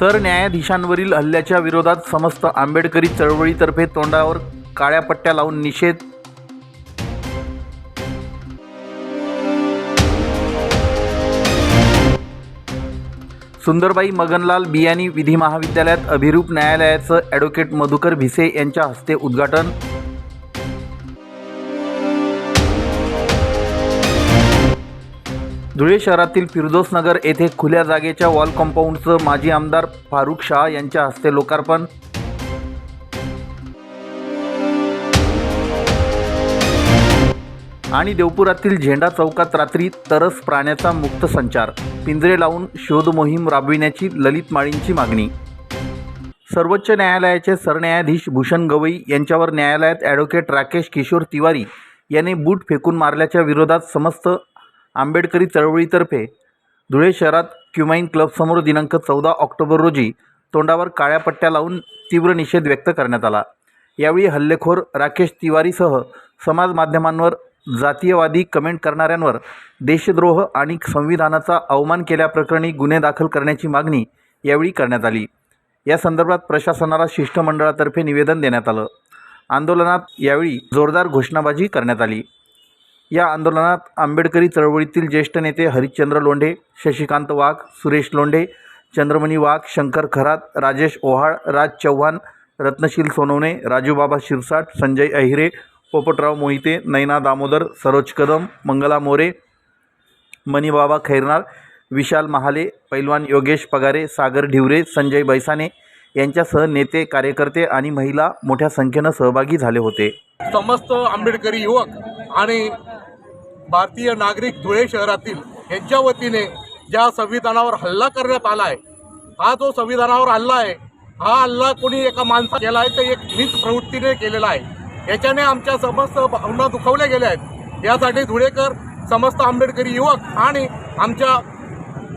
सरन्यायाधीशांवरील हल्ल्याच्या विरोधात समस्त आंबेडकरी चळवळीतर्फे तोंडावर काळ्या पट्ट्या लावून निषेध सुंदरबाई मगनलाल बियानी विधी महाविद्यालयात अभिरूप न्यायालयाचं ॲडव्होकेट मधुकर भिसे यांच्या हस्ते उद्घाटन धुळे शहरातील फिरदोसनगर येथे खुल्या जागेच्या वॉल कंपाऊंडचं माजी आमदार फारुख शाह यांच्या हस्ते लोकार्पण. आणि देवपुरातील झेंडा चौकात रात्री तरस प्राण्याचा मुक्त संचार. पिंजरे लावून शोध मोहीम राबविण्याची ललित माळींची मागणी. सर्वोच्च न्यायालयाचे सरन्यायाधीश भूषण गवई यांच्यावर न्यायालयात ॲडव्होकेट राकेश किशोर तिवारी यांनी बूट फेकून मारल्याच्या विरोधात समस्त आंबेडकरी चळवळीतर्फे धुळे शहरात क्युमाईन क्लबसमोर दिनांक चौदा ऑक्टोबर रोजी तोंडावर काळ्या पट्ट्या लावून तीव्र निषेध व्यक्त करण्यात आला. यावेळी हल्लेखोर राकेश तिवारीसह समाज माध्यमांवर जातीयवादी कमेंट करणाऱ्यांवर देशद्रोह आणि संविधानाचा अवमान केल्याप्रकरणी गुन्हे दाखल करण्याची मागणी यावेळी करण्यात आली. या संदर्भात प्रशासनाला शिष्टमंडळातर्फे निवेदन देण्यात आलं. आंदोलनात यावेळी जोरदार घोषणाबाजी करण्यात आली. या आंदोलनात आंबेडकरी चळवळीतील ज्येष्ठ नेते हरिश्चंद्र लोंढे शशिकांत वाघ सुरेश लोंढे चंद्रमणी वाघ शंकर खरात राजेश ओहाळ राज चव्हाण रत्नशील सोनवणे राजूबाबा शिरसाट संजय अहिरे पोपटराव मोहिते नैना दामोदर सरोज कदम मंगला मोरे मणिबाबा खैरनार विशाल महाले पैलवान योगेश पगारे सागर ढिवरे संजय बैसाने यांच्यासह नेते कार्यकर्ते आणि महिला मोठ्या संख्येनं सहभागी झाले होते. समस्त आंबेडकरी युवक आणि भारतीय नागरिक धुळे शहरातील यांच्या वतीने ज्या संविधानावर हल्ला करण्यात आला आहे हा जो संविधानावर हल्ला आहे हा हल्ला कोणी एका माणसा केला आहे तर एक नीच प्रवृत्तीने केलेला आहे. याच्याने आमच्या समस्त भावना दुखवल्या गेल्या आहेत. यासाठी धुळेकर समस्त आंबेडकरी युवक आणि आमच्या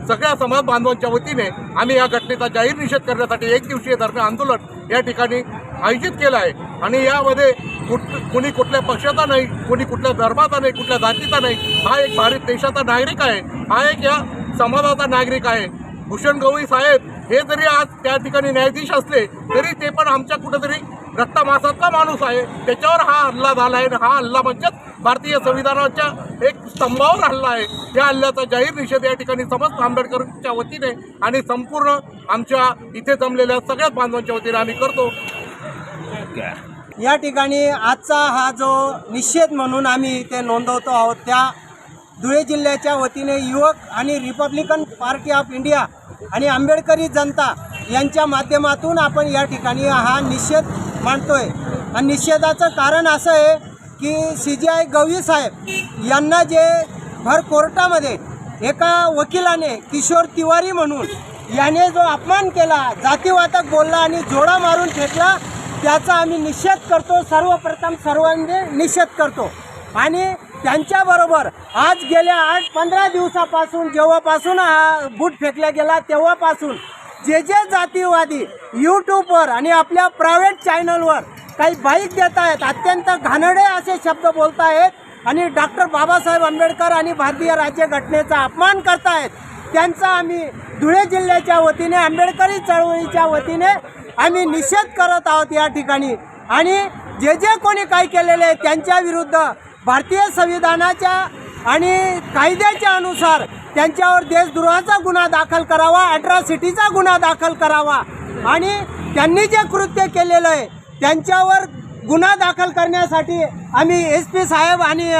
सगळ्या समाज बांधवांच्या वतीने आम्ही या घटनेचा जाहीर निषेध करण्यासाठी एक दिवसीय धरणे आंदोलन या ठिकाणी आयोजित केलं आहे. आणि यामध्ये कुठ कुणी कुठल्या पक्षाचा नाही कुणी कुठल्या धर्माचा नाही कुठल्या जातीचा नाही हा एक भारत देशाचा नागरिक आहे. हा एक या समाजाचा नागरिक आहे. भूषण गवई साहेब हे जरी आज त्या ठिकाणी न्यायाधीश असले तरी ते पण आमच्या कुठेतरी रक्तमासातला माणूस आहे. त्याच्यावर हा हल्ला झाला आहे. आणि हा हल्ला म्हणजेच भारतीय संविधानाच्या एक स्तंभावर हल्ला आहे. या हल्ल्याचा जाहीर निषेध या ठिकाणी समस्त आंबेडकरच्या वतीने आणि संपूर्ण आमच्या इथे जमलेल्या सगळ्याच बांधवांच्या वतीने आम्ही करतो. या ठिकाणी आजचा हा जो निषेध म्हणून आम्ही इथे नोंदवतो आहोत त्या धुळे जिल्ह्याच्या वतीने युवक आणि रिपब्लिकन पार्टी ऑफ इंडिया आणि आंबेडकरी जनता यांच्या माध्यमातून आपण या ठिकाणी हा निषेध मांडतोय. आणि निषेधाचं कारण असं आहे की सी जी आय गवई साहेब यांना जे भर कोर्टामध्ये एका वकिलाने किशोर तिवारी म्हणून याने जो अपमान केला जातीवादक बोलला आणि जोडा मारून फेकला त्याचा आम्ही निषेध करतो सर्वप्रथम सर्वांनी निषेध करतो. आणि त्यांच्याबरोबर आज गेल्या आठ पंधरा दिवसापासून जेव्हापासून हा बूट फेकला गेला तेव्हापासून जे जे जातीवादी यूट्यूबवर आणि आपल्या प्रायव्हेट चॅनलवर काही बाईक देत आहेत अत्यंत घाणडे असे शब्द बोलत आहेत आणि डॉक्टर बाबासाहेब आंबेडकर आणि भारतीय राज्यघटनेचा अपमान करतायत त्यांचा आम्ही धुळे जिल्ह्याच्या वतीने आंबेडकरी चळवळीच्या वतीने आम्ही निषेध करत आहोत या ठिकाणी. आणि जे जे कोणी काय केलेले आहे त्यांच्या विरुद्ध भारतीय संविधानाच्या आणि कायद्याच्या अनुसार त्यांच्यावर देशद्रोहाचा गुन्हा दाखल करावा अट्रॉसिटीचा गुन्हा दाखल करावा. आणि त्यांनी जे कृत्य केलेलं आहे त्यांच्यावर गुन्हा दाखल करण्यासाठी आम्ही एस पी साहेब आणि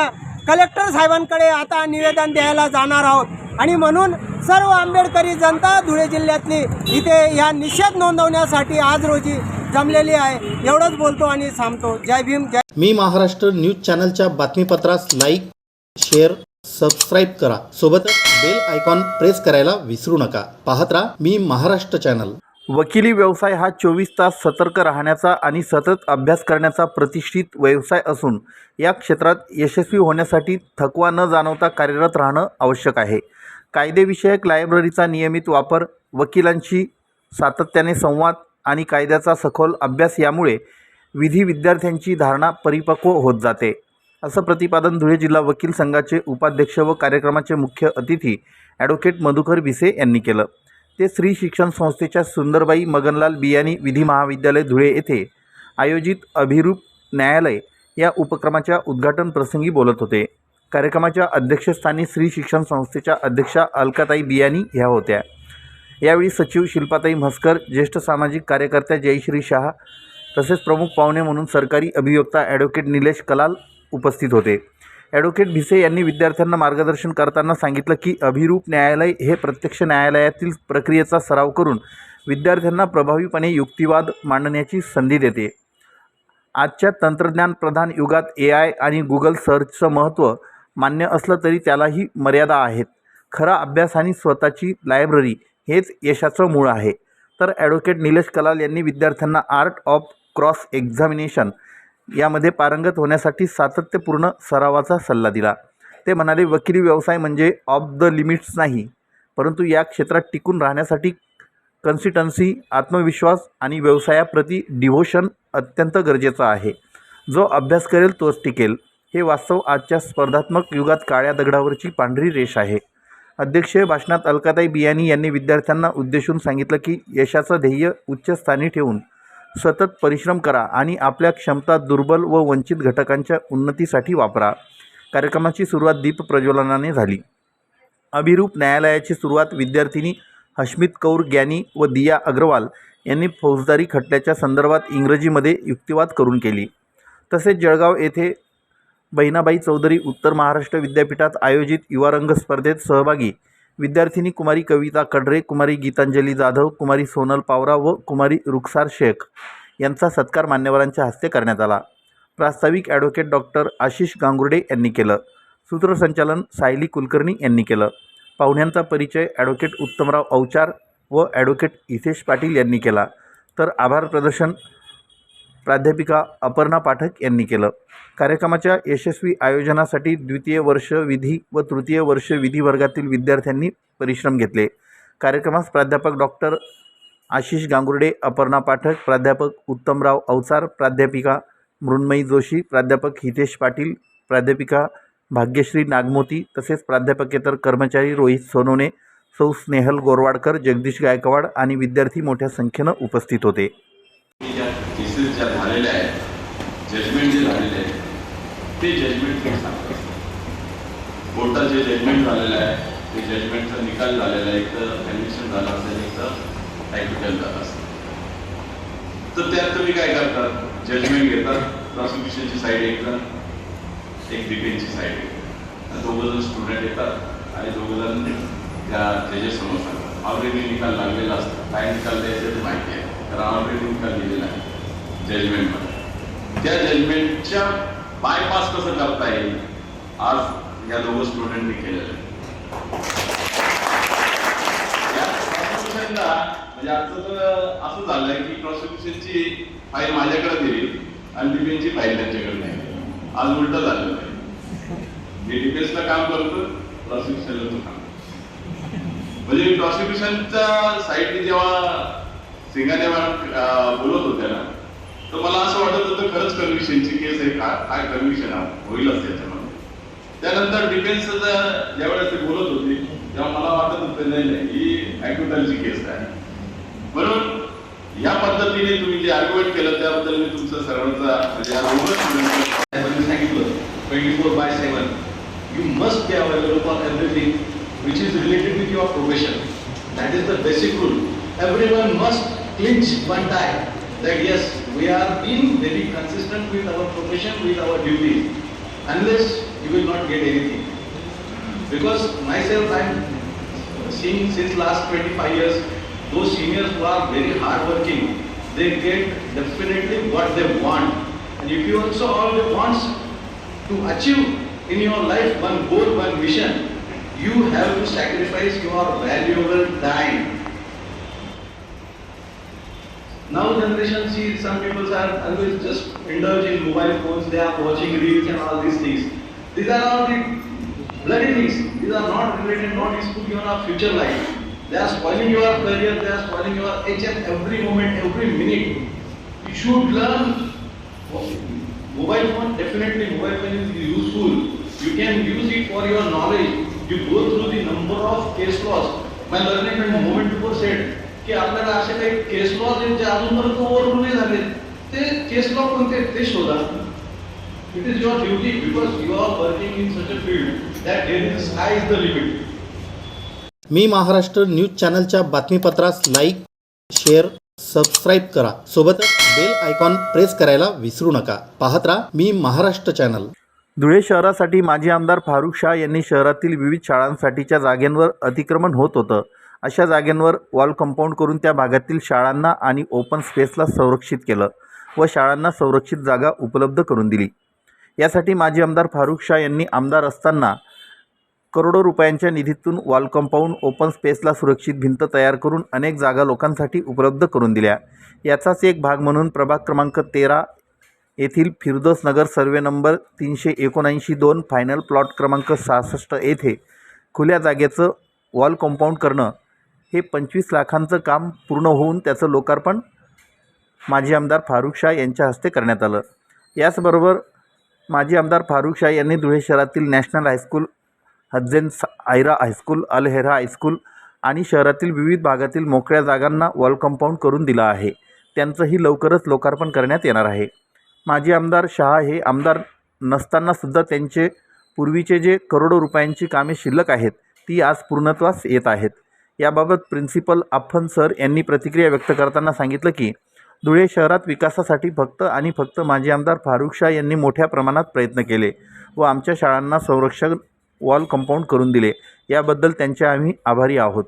कलेक्टर साहेबांकडे आता निवेदन द्यायला जाणार आहोत. आणि म्हणून सर्व आंबेडकरी जनता धुळे जिल्ह्यातली इथे या निषेध नोंदवण्यासाठी आज रोजी जमलेली आहे. एवढंच बोलतो आणि थांबतो. जय भीम जय मी महाराष्ट्र न्यूज चॅनलच्या बातमीपत्रास लाईक शेअर सबस्क्राईब करा. सोबतच बेल आयकॉन प्रेस करायला विसरू नका. पाहत राहा मी महाराष्ट्र चॅनल. वकिली व्यवसाय हा चोवीस तास सतर्क राहण्याचा आणि सतत अभ्यास करण्याचा प्रतिष्ठित व्यवसाय असून या क्षेत्रात यशस्वी होण्यासाठी थकवा न जाणवता कार्यरत राहणं आवश्यक आहे. कायदेविषयक लायब्ररीचा नियमित वापर वकिलांशी सातत्याने संवाद आणि कायद्याचा सखोल अभ्यास यामुळे विधी विद्यार्थ्यांची धारणा परिपक्व होत जाते. असं प्रतिपादन धुळे जिल्हा वकील संघाचे उपाध्यक्ष व कार्यक्रमाचे मुख्य अतिथी ॲडव्होकेट मधुकर भिसे यांनी केलं. ते स्त्री शिक्षण संस्थेच्या सुंदरबाई मगनलाल बियाणी विधी महाविद्यालय धुळे येथे आयोजित अभिरूप न्यायालय या उपक्रमाच्या उद्घाटन प्रसंगी बोलत होते. कार्यक्रमाच्या अध्यक्षस्थानी श्री शिक्षण संस्थेच्या अध्यक्षा अलकाताई बियाणी ह्या होत्या. यावेळी सचिव शिल्पाताई म्हस्कर ज्येष्ठ सामाजिक कार्यकर्त्या जयश्री शहा तसेच प्रमुख पाहुणे म्हणून सरकारी अभियोक्ता ॲडव्होकेट निलेश कलाल उपस्थित होते. ॲडव्होकेट भिसे यांनी विद्यार्थ्यांना मार्गदर्शन करताना सांगितलं की अभिरूप न्यायालय हे प्रत्यक्ष न्यायालयातील प्रक्रियेचा सराव करून विद्यार्थ्यांना प्रभावीपणे युक्तिवाद मांडण्याची संधी देते. आजच्या तंत्रज्ञानप्रधान युगात ए आय आणि गुगल सर्चचं महत्त्व मान्य असलं तरी त्यालाही मर्यादा आहेत. खरा अभ्यास आणि स्वतःची लायब्ररी हेच यशाचं मूळ आहे. तर ॲडव्होकेट निलेश कलाल यांनी विद्यार्थ्यांना आर्ट ऑफ क्रॉस एक्झामिनेशन यामध्ये पारंगत होण्यासाठी सातत्यपूर्ण सरावाचा सल्ला दिला. ते म्हणाले वकिली व्यवसाय म्हणजे ऑफ द लिमिट्स नाही परंतु या क्षेत्रात टिकून राहण्यासाठी कन्सिस्टन्सी आत्मविश्वास आणि व्यवसायाप्रती डिव्होशन अत्यंत गरजेचं आहे. जो अभ्यास करेल तोच टिकेल. हे वास्तव आजच्या स्पर्धात्मक युगात काळ्या दगडावरची पांढरी रेष आहे. अध्यक्षीय भाषणात अलकाताई बियानी यांनी विद्यार्थ्यांना उद्देशून सांगितलं की यशाचं ध्येय उच्चस्थानी ठेवून सतत परिश्रम करा आणि आपल्या क्षमता दुर्बल व वंचित घटकांच्या उन्नतीसाठी वापरा. कार्यक्रमाची सुरुवात दीप प्रज्वलनाने झाली. अभिरूप न्यायालयाची सुरुवात विद्यार्थिनी हश्मित कौर ग्यानी व दिया अग्रवाल यांनी फौजदारी खटल्याच्या संदर्भात इंग्रजीमध्ये युक्तिवाद करून केली. तसेच जळगाव येथे बहिणाबाई चौधरी उत्तर महाराष्ट्र विद्यापीठात आयोजित युवारंग स्पर्धेत सहभागी विद्यार्थिनी कुमारी कविता कडरे कुमारी गीतांजली जाधव कुमारी सोनल पावरा व कुमारी रुखसार शेख यांचा सत्कार मान्यवरांच्या हस्ते करण्यात आला. प्रास्ताविक ॲडव्होकेट डॉक्टर आशिष गांगुर्डे यांनी केलं. सूत्रसंचालन सायली कुलकर्णी यांनी केलं. पाहुण्यांचा परिचय ॲडव्होकेट उत्तमराव अवचार व ॲडव्होकेट हितेश पाटील यांनी केला. तर आभार प्रदर्शन प्राध्यापिका अपर्णा पाठक यांनी केलं. कार्यक्रमाच्या यशस्वी आयोजनासाठी द्वितीय वर्ष विधी व तृतीय वर्ष विधी वर्गातील विद्यार्थ्यांनी परिश्रम घेतले. कार्यक्रमास प्राध्यापक डॉक्टर आशिष गांगुर्डे अपर्णा पाठक प्राध्यापक उत्तमराव अवचार प्राध्यापिका मृण्मयी जोशी प्राध्यापक हितेश पाटील प्राध्यापिका भाग्यश्री नागमोती तसेच प्राध्यापकेतर कर्मचारी रोहित सोनोने सौ स्नेहल गोरवाडकर जगदीश गायकवाड आणि विद्यार्थी मोठ्या संख्येनं उपस्थित होते ज्या केसेस ज्या झालेल्या आहेत जजमेंट जे झालेले आहे ते जजमेंट कोर्टात जे जजमेंट झालेलं आहे ते जजमेंटचा निकाल झालेला आहे एक तर कन्व्हिक्शन झालं असेल एक तर झालं असेल. तर त्यात तुम्ही काय करतात जजमेंट घेतात प्रॉसिक्युशनची साईड एक जण एक डिफेन्सची साईड एक दोघं जण स्टुडंट येतात आणि दोघं जण त्या जजेसमोर सांगतात. ऑलरेडी निकाल लागलेला असतो. काय निकाल द्यायचा ते माहिती आहे. कारण ऑलरेडी निकाल दिलेला आहे. जजमेंटमध्ये त्या जजमेंटच्या बायपास कसं करता येईल? आज या दोघं स्टुडंटनी केलेलं आहे. म्हणजे आजचं तर असं झालंय की प्रॉसिक्युशनची फाईल माझ्याकडे दिली आणि डिफेन्सची फाईल त्यांच्याकडे नाही. आज उलट झालेलं आहे मी डिफेन्सला काम करतो प्रॉसिक्युशनला तो काम म्हणजे प्रॉसिक्युशनच्या साईडने जेव्हा सिंगाने बोलत होत्या ना तर मला असं केस आहे का? काय कमिशन होईलच त्याच्यामध्ये. त्यानंतर डिफेन्स ज्यावेळेस ते बोलत होते तेव्हा मला वाटत होतं नाही नाही ही ॲक्युटलची केस आहे. म्हणून या पद्धतीने तुम्ही जे आर्ग्युमेंट केलं त्याबद्दल मी तुमचं सर्वांचा म्हणजे या दोनच As we सांगितलं. 24 by 7 you must be available for everything which is profession with your profession. That is the basic rule. Everyone must that yes we are being very consistent with our profession with our duties unless you will not get anything. Because myself i am seeing since last 25 years those seniors who are very hard working they get definitely what they want. And if you also all wants to achieve in your life one goal, one mission, you have to sacrifice your valuable time. Now generation see some people are always just indulging in mobile phones, they are watching reels and all these things. These are all the bloody things. These are not related, not useful to your future life. They are spoiling your career, they are spoiling your each and every moment, every minute. You should learn mobile phone, definitely mobile phone is useful. You can use it for your knowledge. You go through the number of case laws. My learning friend moment before said, की आपल्याला असे काही केस law जे अजूनपर्यंत over नाही झाले. ते केस law कोणते? ते शोधा. It is your duty because you are working in such a field that there is sky is the limit me Maharashtra news चॅनलच्या बातमीपत्रास लाईक शेअर सबस्क्राईब करा. सोबतच बेल आयकॉन प्रेस करायला विसरू नका. पाहत राहा मी महाराष्ट्र चॅनल. धुळे शहरासाठी माजी आमदार फारुख शाह यांनी शहरातील विविध शाळांसाठीच्या जागेंवर अतिक्रमण होत होतं. अशा जागेंवर वॉल कंपाऊंड करून त्या भागातील शाळांना आणि ओपन स्पेसला संरक्षित केलं व शाळांना संरक्षित जागा उपलब्ध करून दिली. यासाठी माजी आमदार फारुख शाह यांनी आमदार असताना करोडो रुपयांच्या निधीतून वॉल कंपाऊंड ओपन स्पेसला सुरक्षित भिंत तयार करून अनेक जागा लोकांसाठी उपलब्ध करून दिल्या. याचाच एक भाग म्हणून प्रभाग क्रमांक तेरा येथील फिरदोस नगर सर्वे नंबर तीनशे एकोणऐंशी दोन फायनल प्लॉट क्रमांक सहासष्ट येथे खुल्या जागेचं वॉल कंपाऊंड करणं हे पंचवीस लाखांचं काम पूर्ण होऊन त्याचं लोकार्पण माजी आमदार फारुख शाह यांच्या हस्ते करण्यात आलं. याचबरोबर माजी आमदार फारुख शाह यांनी धुळे शहरातील नॅशनल हायस्कूल हज्जेन स आयरा हायस्कूल अल हेरा हायस्कूल आणि शहरातील विविध भागातील मोकळ्या जागांना वॉल कंपाऊंड करून दिलं आहे. त्यांचंही लवकरच लोकार्पण करण्यात येणार आहे. माजी आमदार शहा हे आमदार नसतानासुद्धा त्यांचे पूर्वीचे जे करोडो रुपयांची कामे शिल्लक आहेत ती आज पूर्णत्वास येत आहेत. याबाबत प्रिन्सिपल आफन सर यांनी प्रतिक्रिया व्यक्त करताना सांगितलं की धुळे शहरात विकासासाठी फक्त आणि फक्त माजी आमदार फारुख शाह यांनी मोठ्या प्रमाणात प्रयत्न केले व आमच्या शाळांना संरक्षण वॉल कंपाऊंड करून दिले. याबद्दल त्यांचे आम्ही आभारी आहोत.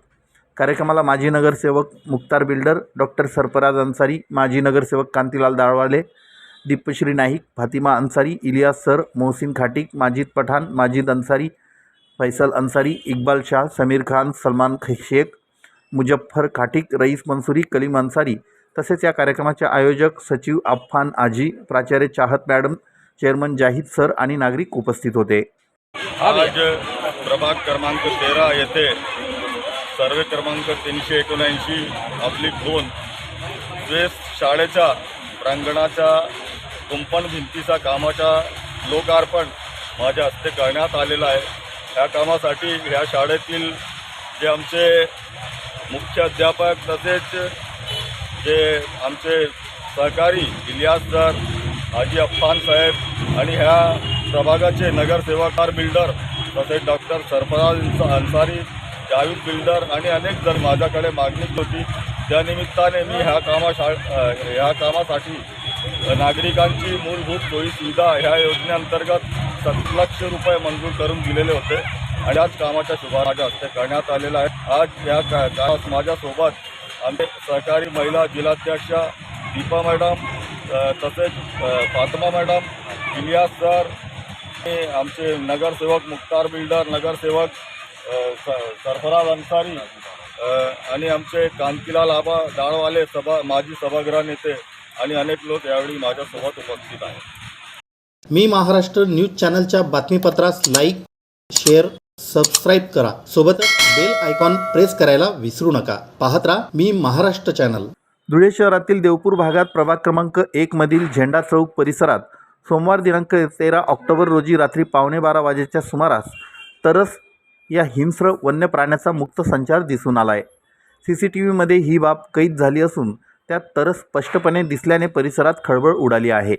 कार्यक्रमाला माजी नगरसेवक मुक्तार बिल्डर डॉक्टर सरफराज अन्सारी माजी नगरसेवक कांतीलाल दाळवाले दीपश्री नाईक फातिमा अन्सारी इलियास सर मोहसिन खाटिक माजिद पठाण माजिद अन्सारी फैसल अन्सारी इक्बाल शाह समीर खान सलमान ख- शेख मुजफ्फर खाटिक रईस मंसुरी कलीम अन्सारी तसेच या कार्यक्रमाचे आयोजक सचिव अफान आजी प्राचार्य चाहत मॅडम चेअरमन जाहीद सर आणि नागरिक उपस्थित होते. आज प्रभाग क्रमांक तेरा येथे सर्वे क्रमांक तीनशे एकोणऐंशी आपली दोन वेस्ट शाळेच्या प्रांगणाच्या कुंपण भिंतीचा कामाच्या लोकार्पण माझ्या हस्ते करण्यात आलेलं आहे. या कामासाठी ह्या शाळेतील जे आमचे मुख्य अध्यापक तसेच जे आमचे सहकारी इलियास सर हाजी अफ्फान साहेब आणि ह्या प्रभागाचे नगरसेवाकार बिल्डर तसेच डॉक्टर सरफराज अन्सारी जावीद बिल्डर आणि अनेक जण माझ्याकडे मागणी होती. त्यानिमित्ताने मी ह्या कामा शा ह्या कामासाठी नागरिकांची मूलभूत सोयी सुविधा ह्या योजनेअंतर्गत सात लक्ष रुपये मंजूर करून दिलेले होते आणि आज कामाच्या शुभारंभाच्या हस्ते करण्यात आलेला आहे. आज या का कामात माझ्यासोबत आमचे सहकारी महिला जिल्हाध्यक्षा दीपा मॅडम तसेच फातमा मॅडम इलियास सर आणि आमचे नगरसेवक मुख्तार बिल्डर नगरसेवक स- सरफराज अन्सारी आणि आमचे कांतीलाल आबा डाळवाले सभा माजी सभागृह नेते आणि अनेक लोक यावेळी माझ्यासोबत उपस्थित आहेत. मी महाराष्ट्र न्यूज चॅनलच्या बातमीपत्रास लाईक शेअर सबस्क्राईब करा. सोबतच बेल आयकॉन प्रेस करायला विसरू नका. पाहत राहा मी महाराष्ट्र चॅनल. धुळे शहरातील देवपूर भागात प्रभाग क्रमांक एकमधील झेंडा चौक परिसरात सोमवार दिनांक तेरा ऑक्टोबर रोजी रात्री पावणे बारा वाजेच्या सुमारास तरस या हिंस्र वन्य प्राण्याचा मुक्त संचार दिसून आला आहे सी सी टी व्हीमध्ये ही बाब कैद झाली असून त्यात तरस स्पष्टपणे दिसल्याने परिसरात खळबळ उडाली आहे.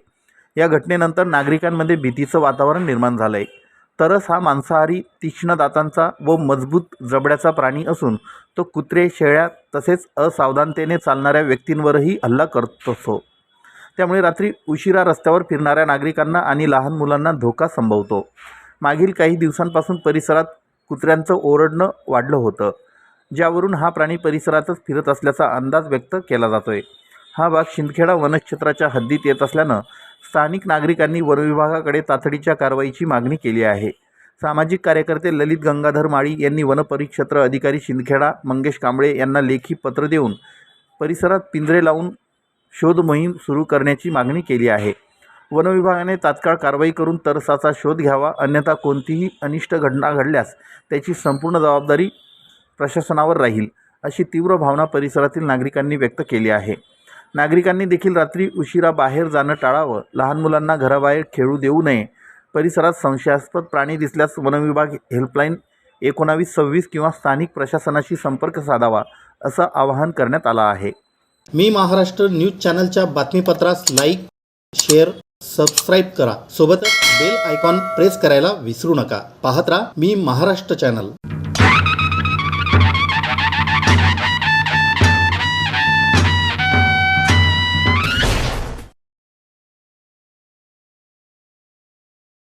या घटनेनंतर नागरिकांमध्ये भीतीचं वातावरण निर्माण झालं आहे तरस हा मांसाहारी तीक्ष्ण दातांचा व मजबूत जबड्याचा प्राणी असून तो कुत्रे शेळ्या तसेच असावधानतेने चालणाऱ्या व्यक्तींवरही हल्ला करत असतो. त्यामुळे रात्री उशिरा रस्त्यावर फिरणाऱ्या नागरिकांना आणि लहान मुलांना धोका संभवतो. मागील काही दिवसांपासून परिसरात कुत्र्यांचं ओरडणं वाढलं होतं. ज्यावरून हा प्राणी परिसरातच फिरत असल्याचा अंदाज व्यक्त केला जातोय. हा भाग शिंदखेडा वनक्षेत्राच्या हद्दीत येत असल्यानं स्थानिक नागरिकांनी वनविभागाकडे तातडीच्या कारवाईची मागणी केली आहे. सामाजिक कार्यकर्ते ललित गंगाधर माळी यांनी वनपरिक्षेत्र अधिकारी शिंदखेडा मंगेश कांबळे यांना लेखी पत्र देऊन परिसरात पिंजरे लावून शोध मोहीम सुरू करण्याची मागणी केली आहे. वनविभागाने तात्काळ कारवाई करून तरसाचा शोध घ्यावा अन्यथा कोणतीही अनिष्ट घटना घडल्यास त्याची संपूर्ण जबाबदारी प्रशासनावर राहील अशी तीव्र भावना परिसरातील नागरिकांनी व्यक्त केली आहे. नागरिकांनी देखील रात्री उशिरा बाहेर जाणं टाळावं लहान मुलांना घराबाहेर खेळू देऊ नये. परिसरात संशयास्पद प्राणी दिसल्यास वनविभाग हेल्पलाईन एकोणावीस सव्वीस किंवा स्थानिक प्रशासनाशी संपर्क साधावा असं आवाहन करण्यात आलं आहे. मी महाराष्ट्र न्यूज चॅनलच्या बातमीपत्रास लाईक शेअर सबस्क्राईब करा. सोबतच बेल आयकॉन प्रेस करायला विसरू नका. पाहत राहा मी महाराष्ट्र चॅनल.